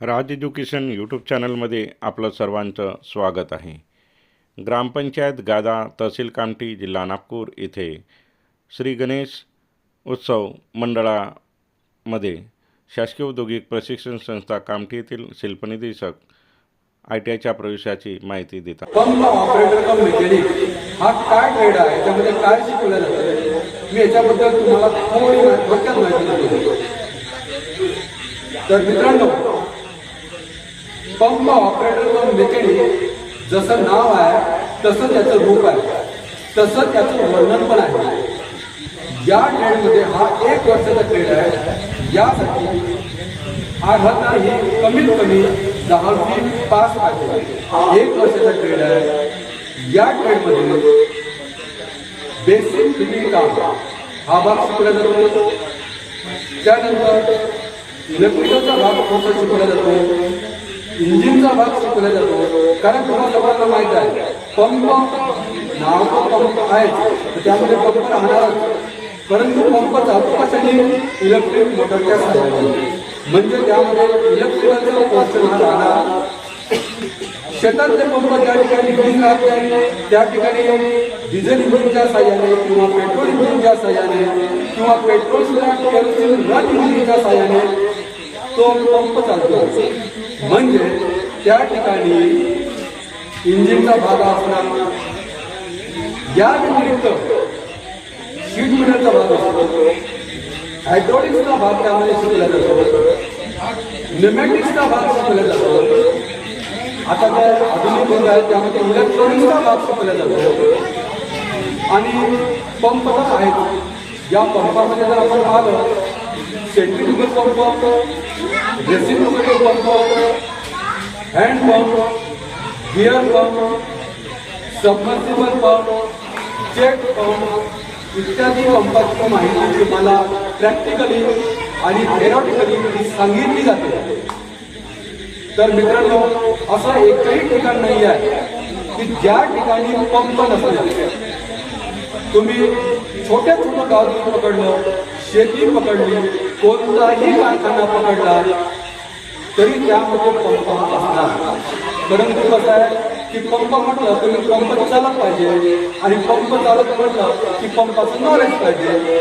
राज education YouTube चॅनलमध्ये आपलं सर्वांचं स्वागत आहे. ग्रामपंचायत गादा तहसील कामठी जिल्हा नागपूर येथे श्री गणेश उत्सव मंडळामध्ये शासकीय औद्योगिक प्रशिक्षण संस्था कामठी येथील शिल्पनिदेशक आय टी आयच्या प्रवेशाची माहिती देतात. Pump operator cum mechanic? हा काय ट्रेड आहे? त्यामध्ये काय शिकवलं जातं मी याच्याबद्दल तुम्हाला थोडी थोडक्यात माहिती देतो. तर मित्रांनो पंप ऑपरेटर कम मेकॅनिक जसं नाव आहे तसं त्याचं रूप आहे तसं त्याचं वर्णन पण आहे. या ट्रेडमध्ये हा एक वर्षाचा ट्रेड आहे. यासाठी अर्हता ही कमीत कमी दहावी पास पाहिजे एक वर्षाचा ट्रेड आहे. या ट्रेडमध्ये बेसिक फिटिंग काम हा भाग शिकवला जातो. त्यानंतर इलेक्ट्रिकलचा भाग थोडासा शिकवला जातो. इंजिनचा भाग शिकवला जातो. कारण तुम्हाला सर्वांना माहीत आहे पंप नाव पंप आहे तर त्यामध्ये पंप राहणारच परंतु पंप चालू कशाने इलेक्ट्रिक मोटरच्या सहाय्याने. म्हणजे त्यामध्ये इलेक्ट्रिकलचा पोर्शन हा राहणार. शेतातले पंप ज्या ठिकाणी वीज राहत त्या ठिकाणी डिझेल इंजिनच्या साह्याने किंवा पेट्रोल इंजिनच्या साह्याने किंवा पेट्रोल केरोसिन रन इंजिनच्या साह्याने तो पंप चालतो. म्हणजे त्या ठिकाणी इंजिनचा भाग असणार. या व्यतिरिक्त शीट मिनलचा भाग असतो हायड्रॉलिक्सचा भाग त्यामध्ये शिकला जातो. निमॅटिक्सचा भाग शिकला जातो. आता काय आधुनिक युग आहेत त्यामध्ये इलेक्ट्रॉनिक्सचा भाग शिकला जातो. आणि पंप आहेत. या पंपामध्ये जर आपण पाहिलं centrifugal pump reciprocative pump hand pump gear pump submersible pump check pump इत्यादी पंपाची माहिती तुम्हाला प्रॅक्टिकली आणि थेरॉटिकली सांगितली जाते. तर मित्रांनो असं एकही ठिकाण नाही आहे की ज्या ठिकाणी पंप नसले. तुम्ही छोट्या छोटं गाव पकडलं शेती पकडली कोणताही कारखाना पकडला तरी त्यामध्ये पंप असणार. परंतु कसं आहे की पंप म्हटलं तुम्ही पंप चालत पाहिजे आणि पंप चालत म्हटलं की पंपाचं नॉलेज पाहिजे.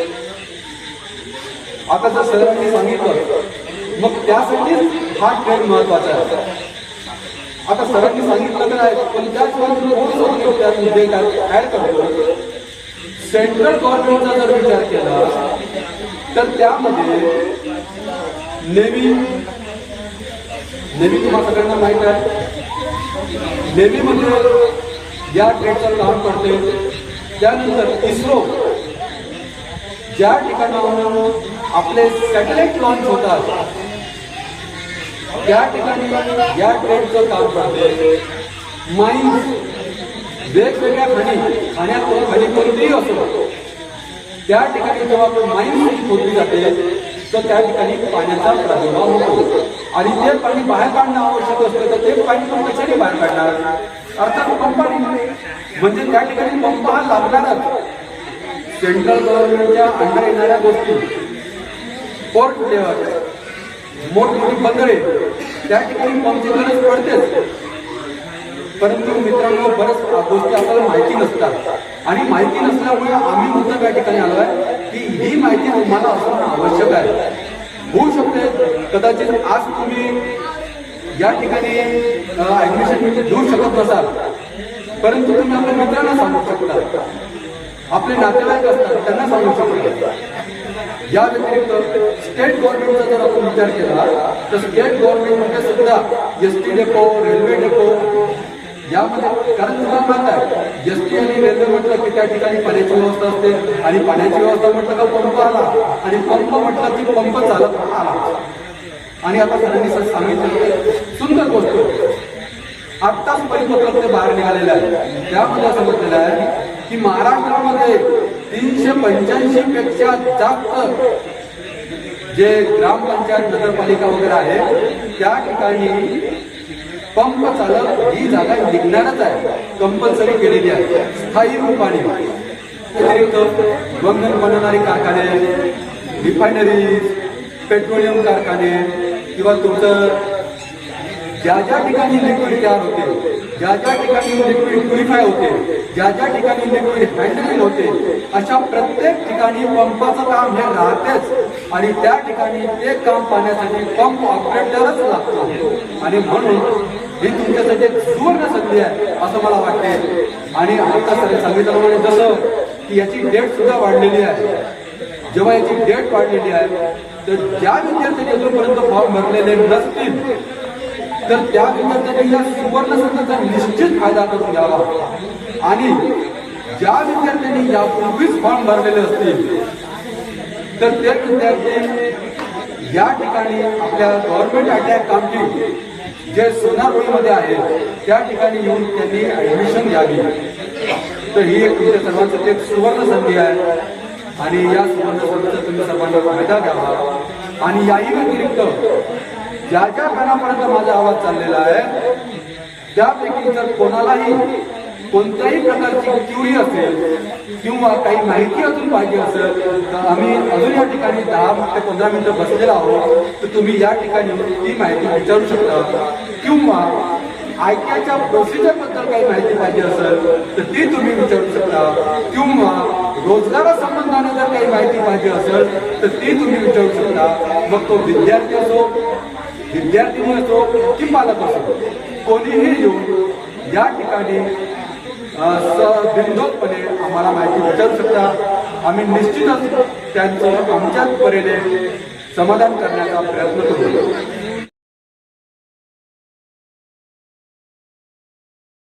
आता जर सरांनी सांगितलं मग त्यासाठीच हा ट्रेड महत्त्वाचा आहे. आता सरांनी सांगितलं तर आहे पण त्याच थोडं त्यात मुद्दे काय ऍड करतो? सेंट्रल गव्हर्नमेंटचा जर विचार केला तर त्यामध्ये नेव्ही नेव्ही तुम्हाला सगळ्यांना माहीत आहे नेव्हीमध्ये या ट्रेडचं काम करते त्यानंतर इस्रो ज्या ठिकाणाहून आपले सॅटेलाइट लॉन्च होतात त्या ठिकाणी या ट्रेनचं काम करते माईन्स वेगवेगळ्या खाणी खाण्यात खाणी कोणतीही असो त्या ठिकाणी जेव्हा माईन्स खोदली जाते तर त्या ठिकाणी पाण्याचा प्रादुर्भाव होतो. आणि ते पाणी बाहेर काढणं आवश्यक असतं तर ते पाणी पण कशाने बाहेर काढणार. अर्थात पंपाने म्हणजे त्या ठिकाणी पंप हा लागणारच सेंट्रल गव्हर्नमेंटच्या अंडर येणाऱ्या गोष्टी. पोर्ट लेवल मोठमोठी बंदरे. त्या ठिकाणी पंपची गरज पडतेच. परंतु मित्रांनो बऱ्याच गोष्टी आपल्याला माहिती नसतात. आणि माहिती नसल्यामुळे आम्ही मुद्दा त्या ठिकाणी आलो आहे की ही माहिती तुम्हाला असणं आवश्यक आहे. होऊ शकते. कदाचित आज तुम्ही या ठिकाणी ऍडमिशन म्हणजे घेऊ शकत नसाल. परंतु तुम्ही आपल्या मित्रांना सांगू शकता. आपले नातेवाईक असतात त्यांना सांगू शकता. या व्यतिरिक्त स्टेट गव्हर्नमेंटचा जर आपण विचार केला तर स्टेट गव्हर्नमेंटमध्ये सुद्धा S T depot railway depot यामध्ये कारण तुम्हाला माहीत आहे एस टी आणि रेल्वे म्हटलं की त्या ठिकाणी पाण्याची व्यवस्था असते आणि पाण्याची व्यवस्था म्हटलं का पंप आला आणि पंप म्हटलं की पंप चालत आला. आणि आता सरांनी सर सांगितलं सुंदर गोष्ट. आत्ताच परिपत्रक ते बाहेर निघालेलं आहे त्यामध्ये असं म्हटलेलं आहे की महाराष्ट्रामध्ये तीनशे पंच्याऐंशी पेक्षा जास्त जे ग्रामपंचायत नगरपालिका वगैरे आहे त्या ठिकाणी पंप चालक ही जागा निघणारच आहे. कंपल्सरी केलेली आहे. स्थायी रूपाने व्यतिरिक्त बंधन बनवणारे कारखाने रिफायनरी पेट्रोलियम कारखाने किंवा तुमचं ज्या ज्या ठिकाणी लिक्विड तयार होते ज्या ज्या ठिकाणी लिक्विड प्युरिफाय होते ज्या ज्या ठिकाणी लिक्विड हँडलिंग होते अशा प्रत्येक ठिकाणी पंपाचं काम हे राहतेच. आणि त्या ठिकाणी ते काम पाहण्यासाठी पंप ऑपरेटरच लागतो. आणि म्हणून ही तुमच्यासाठी एक सुवर्ण संधी आहे असं मला वाटते आणि आता सर सांगितल्याप्रमाणे जसं की याची डेट सुद्धा वाढलेली आहे. जेव्हा याची डेट वाढलेली आहे तर ज्या विद्यार्थ्यांनी अजूनपर्यंत फॉर्म भरलेले नसतील तर त्या विद्यार्थ्यांनी या सुवर्ण संधीचा निश्चित फायदा करून घ्यावा. आणि ज्या विद्यार्थ्यांनी यापूर्वीच फॉर्म भरलेले असतील तर ते विद्यार्थी या ठिकाणी आपल्या गव्हर्नमेंट अटॅक कामठी जे सोनारपुरीमध्ये आहे त्या ठिकाणी येऊन त्यांनी ऍडमिशन घ्यावी. तर ही एक तुमच्या सर्वांसाठी एक सुवर्ण संधी आहे. आणि या सुवर्ण संधीचा तुम्ही सर्वांना फायदा घ्यावा. आणि याही व्यतिरिक्त ज्या ज्या कानापर्यंत माझा आवाज चाललेला आहे त्यापैकी जर कोणालाही कोणत्याही प्रकारची क्युरी असेल किंवा काही माहिती अजून पाहिजे असेल तर आम्ही अजून या ठिकाणी दहा ते पंधरा मिनिटं बसलेलो आहोत. तर तुम्ही या ठिकाणी ती माहिती विचारू शकता. किंवा आयक्याच्या प्रोसिजरबद्दल काही माहिती पाहिजे असेल तर ती तुम्ही विचारू शकता. किंवा रोजगारासंबंधाने जर काही माहिती पाहिजे असेल तर ती तुम्ही विचारू शकता. मग तो विद्यार्थी असो विद्यार्थिनी असो की पालक असो कोणीही येऊन या ठिकाणी अ, आम्हाला माहिती विचारू शकता आम्ही निश्चितच त्यांचं आमच्याच परीने समाधान करण्याचा प्रयत्न करू.